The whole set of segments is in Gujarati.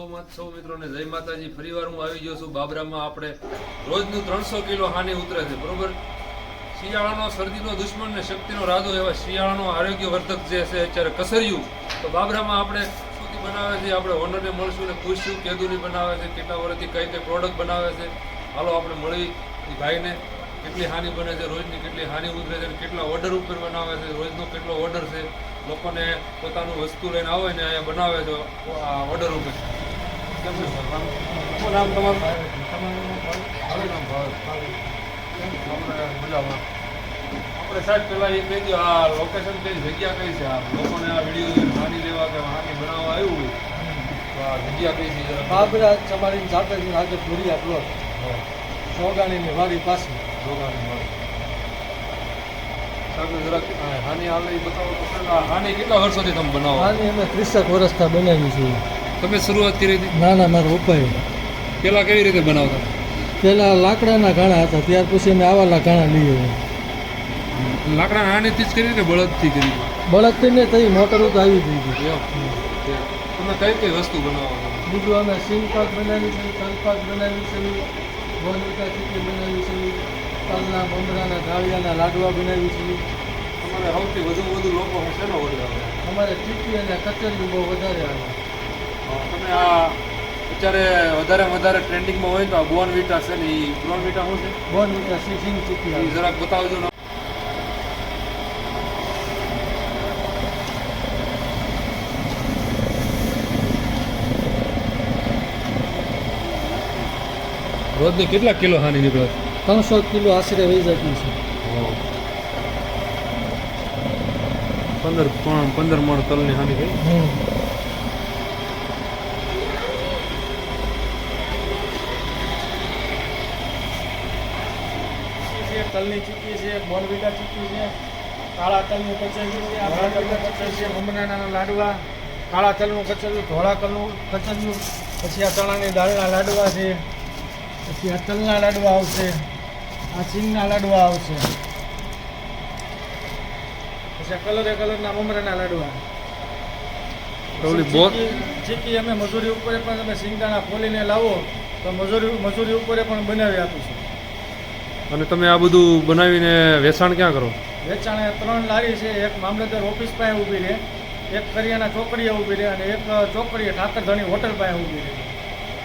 સૌ મિત્રોને જય માતાજી. ફરીવાર હું આવી ગયો છું બાબરામાં. આપણે રોજનું ત્રણસો કિલો હાની ઉતરે છે, બરોબર? શિયાળાનો શરદીનો દુશ્મન ને શક્તિનો રાજો એવા શિયાળાનો આરોગ્યવર્ધક જે છે અત્યારે કસર્યું. તો બાબરામાં આપણે શુંથી બનાવે છે? આપણે ઓનરને મળશું ને પૂછશું, કેદુની બનાવે છે, કેટલા વર્ષથી કઈ કઈ પ્રોડક્ટ બનાવે છે. હાલો આપણે મળી એ ભાઈને. કેટલી હાનિ બને છે? રોજની કેટલી હાનિ ઉતરે છે કેટલા ઓર્ડર ઉપર બનાવે છે? રોજનો કેટલો ઓર્ડર છે? લોકોને પોતાનું વસ્તુ લઈને આવે ને અહીંયા બનાવે છે આ ઓર્ડર ઉપર? શું નામ તમારું આપણે સાહેબ પેલા એ કહી દો આ લોકેશન કઈ જગ્યા કઈ છે? આ લોકોને આ વીડિયો હાની લેવા કે હાની બનાવવા આવ્યું હોય? તો આ જગ્યા કઈ છે? બાબરા ચમારી સાથે આજે ભૂરિયા પ્લોટ ચોગાણીની વાડી પાસે જોગાની વાડી. જરાક હાની હાલે બતાવો હાની કેટલા વર્ષોથી તમે બનાવો? આની અમે ત્રીસેક વર્ષથી બનાવી છીએ તમે શરૂઆત કરી હતી? ના ના મારા પપ્પાએ. પેલા કેવી રીતે બનાવતા? પહેલાં લાકડાના ઘાણા હતા ત્યાર પછી અમે આવાલા ઘાણા લઈએ. લાકડા હાનીથી જ કરી કે બળદથી કરી? બળદથી ને થઈ મોટર તો આવી ગઈ હતી. તમે કઈ કઈ વસ્તુ બનાવો બીજું અમે સિંગ પાક બનાવી છે તલ પાક બનાવી છે બોનવિટા ચીકી બનાવી છે તલના મમરાના ગાળિયાના લાડવા બનાવી છે. અમારે સૌથી વધુ વધુ લોકો શેનો ઓર્ડર આવે? અમારે ચીકી અને કચરી બહુ વધારે આવે. અત્યારે વધારે વધારે ટ્રેન્ડિંગમાં હોય તો આ બોન વિટા છે ને એ બોન વિટા શું છે? બોનવિટા સિંગ ચીકી એ જરાક બતાવજો ને. રોજની કેટલા કિલો હાની નીકળે ત્રણસો કિલો આશરે વહી જતી છે. પંદર પંદર મણ તલની હાની ગઈ તલની ચીકી છે બોનવીટા ચીકી છે કાળા તલનું કચરિયું છે આ તલનું કચરિયું છે મમરાના લાડવા કાળા તલનું કચરિયું ધોળા તલનું કચરિયું પછી આ ચણાની દાળના લાડવા છે પછી આ તલના લાડવા આવશે આ ચીનના લાડવા આવશે પછી આ કલરે કલરના મમરાના લાડવા. ચીક્કી અમે મજૂરી ઉપર પણ તમે સિંગદાણા ખોલીને લાવો તો મજૂરી મજૂરી ઉપર પણ બનાવી આપીશું. અને તમે આ બધું બનાવીને વેચાણ ક્યાં કરો? વેચાણ ત્રણ લારી છે એક મામલતદાર ઓફિસ પાસે ઊભી રહે એક કરિયાના ચોકડીએ ઊભી રહે અને એક ચોકડીએ ઠાકરધણી હોટલ પાસે ઊભી રહે.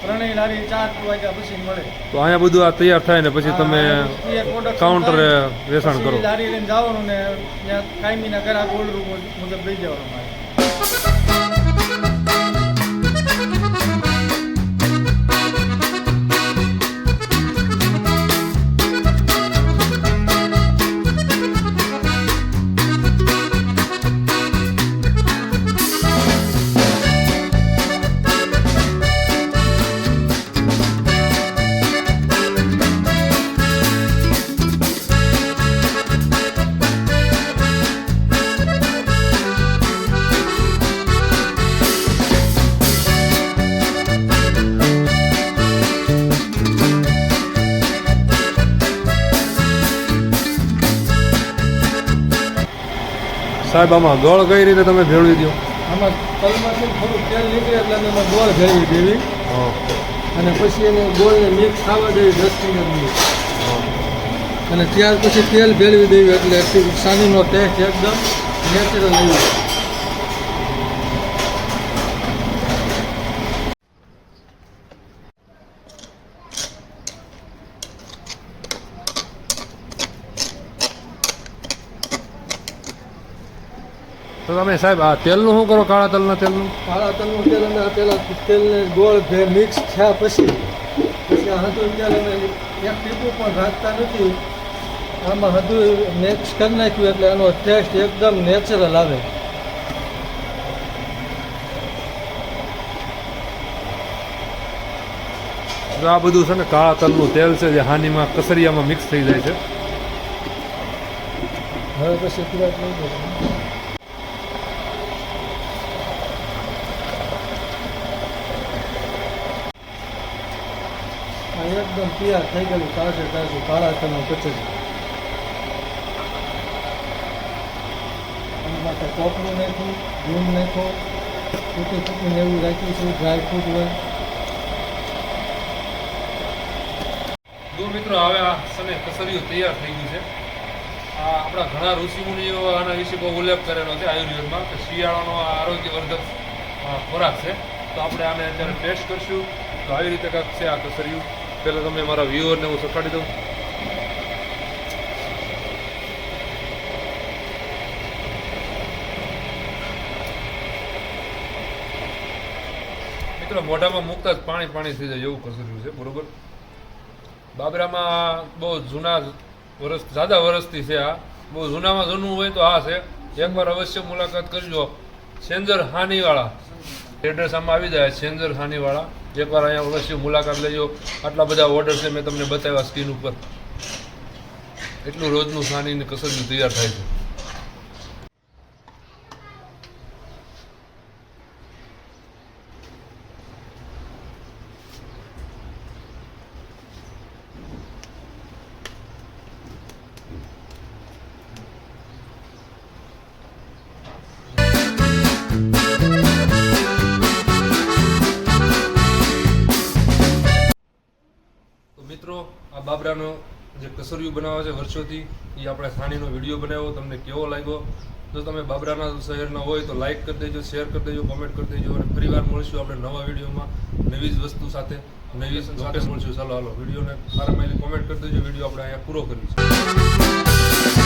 ત્રણેય લારી ચાર વાગ્યા પછી મળે. તો અહીંયા બધું આ તૈયાર થાય ને પછી તમે કાઉન્ટરે વેચાણ કરો. લારી લઈને જવાનું ને ત્યાં કાયમીના ઘરા ગોલ્ડ રૂમ મુજબ જવાનું દેવાનું સાહેબ આમાં ગળ કઈ રીતે તમે ભેળવી દો? આમાં તલમાંથી થોડું તેલ નીકળે એટલે અમે એમાં ગોળ ભેળવી દેવી. અને પછી એને ગોળને મિક્સ થવા દેવી દસ મિનિટ અને ત્યાર પછી તેલ ભેળવી દેવી એટલે એટલી સાનીનો ટેસ્ટ એકદમ નેચરલ આવી તો તમે સાહેબ આ તેલનું શું કરો? કાળા તલના તેલનું? કાળા તલનું તેલ અને આ પેલા તેલને ગોળ મિક્સ થયા પછી પછી આ તેલ અમે એક ટીપું પણ રાખતા નથી. આમાં હજુ મિક્સ કરી નાખ્યું એટલે એનો ટેસ્ટ એકદમ નેચરલ આવે. તો આ બધું છે ને કાળા તલનું તેલ છે જે હાનીમાં કસરિયામાં મિક્સ થઈ જાય છે. હવે પછી નહીં એકદમ તૈયાર થઈ ગયેલું તાજે તાજું કાળા તલનું કચરી એના માટે કોપરું નાખ્યું લૂણ નાખ્યો ટૂંકી ટૂંકીને એવું રાખ્યું છે ડ્રાય ફ્રૂટ હોય જો મિત્રો હવે આ સને કસરિયું તૈયાર થઈ ગયું છે આ આપણા ઘણા ઋષિમુનિઓ આના વિશે બહુ ઉલ્લેખ કરેલો છે આયુર્વેદમાં કે શિયાળાનો આ આરોગ્યવર્ધક ખોરાક છે તો આપણે આને અત્યારે ટેસ્ટ કરશું તો આવી રીતે કાંઈક છે આ કસરિયું પહેલાં તમે મારા વ્યૂઅરને હું સફાડી દઉં મિત્રો, મોઢામાં મૂકતા જ પાણી પાણી થઈ જાય એવું કસર્યું છે, બરોબર? બાબરામાં બહુ જૂના વર્ષ સાદા વર્ષથી છે આ. બહુ જૂનામાં જૂનું હોય તો આ છે. એકવાર અવશ્ય મુલાકાત કરજો. સેન્જર હાનીવાળા. એડ્રેસ આમાં આવી જાય સેન્જર ખાનીવાળા એકવાર અહીંયા અવશ્ય મુલાકાત લેજો. આટલા બધા ઓર્ડર છે મેં તમને બતાવ્યા સ્ક્રીન ઉપર. એટલું રોજનું સાની કસરનું તૈયાર થાય છે. આ બાબરાનો જે કસોરિયું બનાવે છે વર્ષોથી એ આપણે સાણીનો વીડિયો બનાવ્યો તમને કેવો લાગ્યો? જો તમે બાબરાના શહેરના હોય તો લાઈક કરી દેજો શેર કરી દેજો કોમેન્ટ કરી દેજો અને ફરીવાર મળીશું આપણે નવા વિડીયોમાં નવી જ વસ્તુ સાથે નવી સાથે મળશું. ચાલો હાલો વિડીયોને સારામાં કોમેન્ટ કરી દેજો વીડિયો આપણે અહીંયા પૂરો કરીશું.